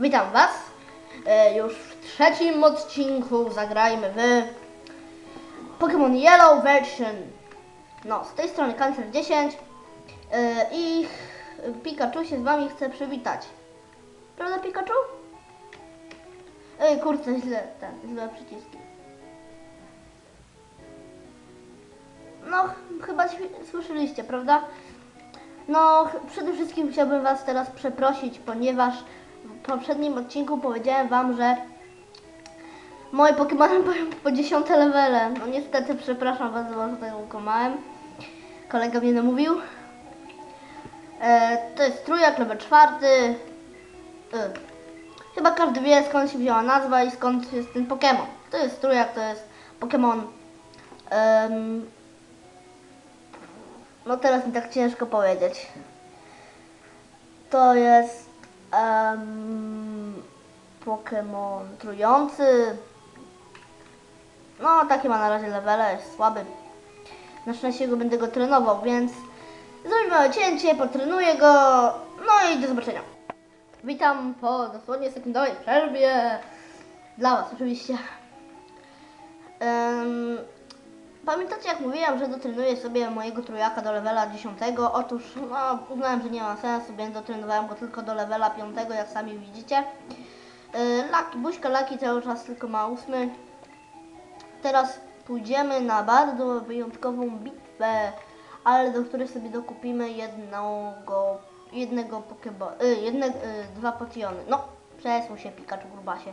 Witam Was. E, już w trzecim odcinku zagrajmy w Pokémon Yellow Version. No, z tej strony Cancer 10 e, i Pikachu się z Wami chce przywitać. Prawda Pikachu? Ej, kurczę, źle, ten, źle przyciski. No, ch- chyba słyszeliście, prawda? No, przede wszystkim chciałbym Was teraz przeprosić, ponieważ w poprzednim odcinku powiedziałem Wam, że moje Pokémony mają po 10 levele. No niestety, przepraszam Was, że tego ukłamałem. Kolega mnie namówił. E, to jest trójak, level czwarty. E, chyba każdy wie, skąd się wzięła nazwa i skąd jest ten Pokémon. To jest trójak, to jest Pokémon... no teraz mi tak ciężko powiedzieć. To jest em, Pokémon trujący. No takie ma na razie levele, jest słaby. Na szczęście go będę go trenował, więc zrobimy małe cięcie, potrenuję go. No i do zobaczenia. Witam po dosłownie sekundowej przerwie. Dla Was oczywiście. Em, Pamiętacie jak mówiłam, że dotrenuję sobie mojego trójaka do levela 10? Otóż no, uznałem, że nie ma sensu, więc dotrenowałem go tylko do levela 5, jak sami widzicie. Yy, Laki, buźka Laki cały czas tylko ma 8. Teraz pójdziemy na bardzo wyjątkową bitwę, ale do której sobie dokupimy jednego, jednego pokebo, yy, jedne, yy, dwa potiony. No, przesuń się Pikachu grubasie.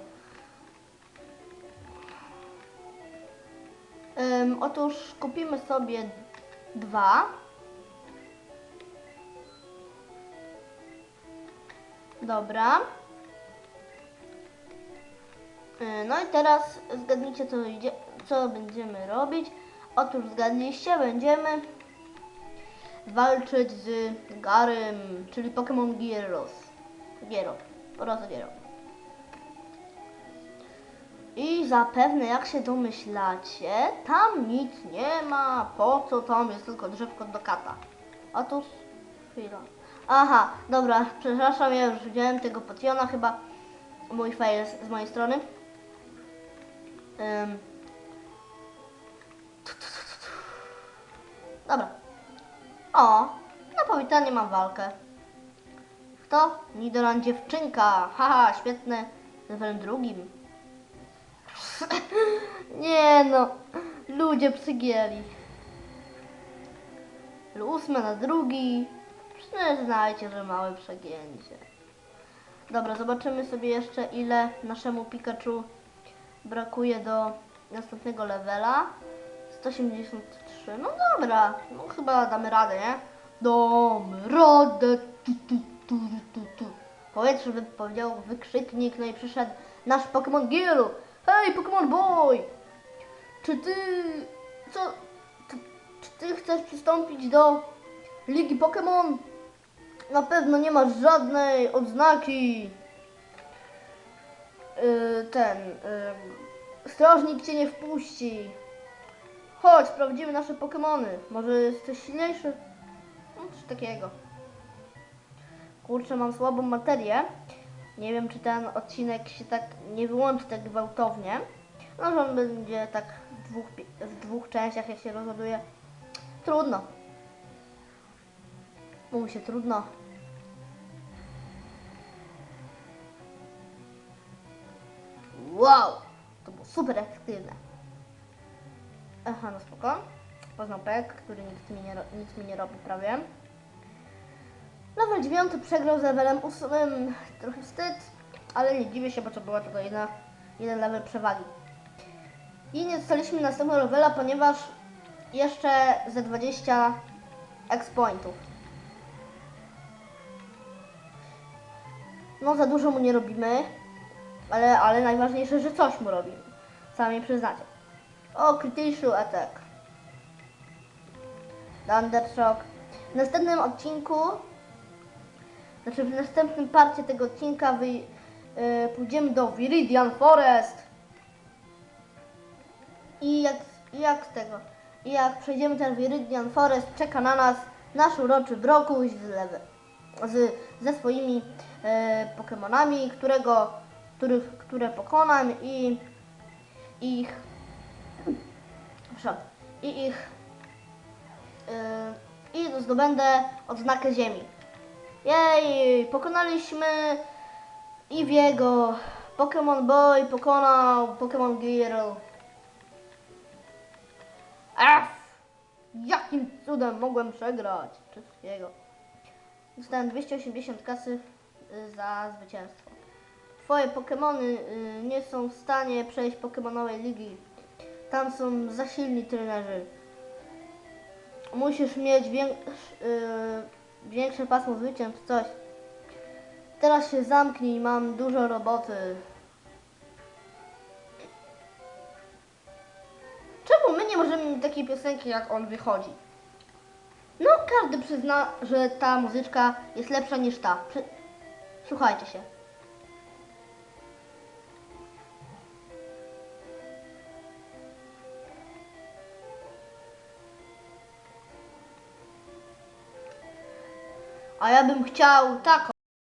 Ym, otóż kupimy sobie dwa. Dobra. Yy, No i teraz zgadnijcie co, idzie, co będziemy robić. Otóż zgadliście, będziemy walczyć z Garym, czyli Pokémon Gyros. Giero, po Giero. I zapewne, jak się domyślacie, tam nic nie ma. Po co tam jest tylko drzewko do kata? Otóż, chwila. Aha, dobra, przepraszam, ja już wziąłem tego potiona, chyba mój fail z, mojej strony. Ym. Dobra. O, na powitanie mam walkę. Kto? Nidoran dziewczynka. Haha, świetne. Z levelem drugim. Nie no, ludzie przygięli. Ósme na drugi. Przyznajcie, że małe przegięcie. Dobra, zobaczymy sobie jeszcze ile naszemu Pikachu brakuje do następnego levela. 183. No dobra, no chyba damy radę, nie? Damy radę. Tu, tu, tu, tu, tu. Powiedz, żeby powiedział wykrzyknik, no i przyszedł nasz Pokémon Giru. Hej, Pokémon Boy! Czy ty... Co... Ty, czy ty chcesz przystąpić do Ligi Pokémon? Na pewno nie masz żadnej odznaki. Yy, ten... Yy, strażnik cię nie wpuści. Chodź, sprawdzimy nasze Pokémony. Może jesteś silniejszy? No, coś takiego. Kurczę, mam słabą materię. Nie wiem, czy ten odcinek się tak nie wyłączy tak gwałtownie. No, że on będzie tak w dwóch, w dwóch częściach, jak się rozładuje. Trudno. Mówi się trudno. Wow! To było super efektywne. Aha, no spoko. Poznał pek, który nic mi nie, nic mi nie robi prawie. Level 9 przegrał z levelem 8. Trochę wstyd, ale nie dziwię się, bo to była tylko jedna, jeden level przewagi. I nie dostaliśmy następnego levela, ponieważ jeszcze ze 20 X-Pointów. No za dużo mu nie robimy, ale, ale najważniejsze, że coś mu robimy. Sami przyznacie. O, Critical Attack. Thundershock. W następnym odcinku znaczy w następnym parcie tego odcinka wy, yy, pójdziemy do Viridian Forest. I jak, jak z tego? I jak przejdziemy ten Viridian Forest, czeka na nas nasz uroczy Brokuś z, lewe, z, ze swoimi e, Pokemonami, którego, których, które pokonam i ich i ich yy, i zdobędę odznakę ziemi. Jej, pokonaliśmy Iwiego. Pokémon Boy pokonał Pokémon Girl. Ach, jakim cudem mogłem przegrać wszystkiego. Dostałem 280 kasy y, za zwycięstwo. Twoje Pokémony y, nie są w stanie przejść Pokémonowej ligi. Tam są za silni trenerzy. Musisz mieć wię, yy, większe pasmo zwycięstw, coś. Teraz się zamknij, mam dużo roboty. Czemu my nie możemy mieć takiej piosenki, jak on wychodzi? No, każdy przyzna, że ta muzyczka jest lepsza niż ta. Słuchajcie się. A ja bym chciał taką.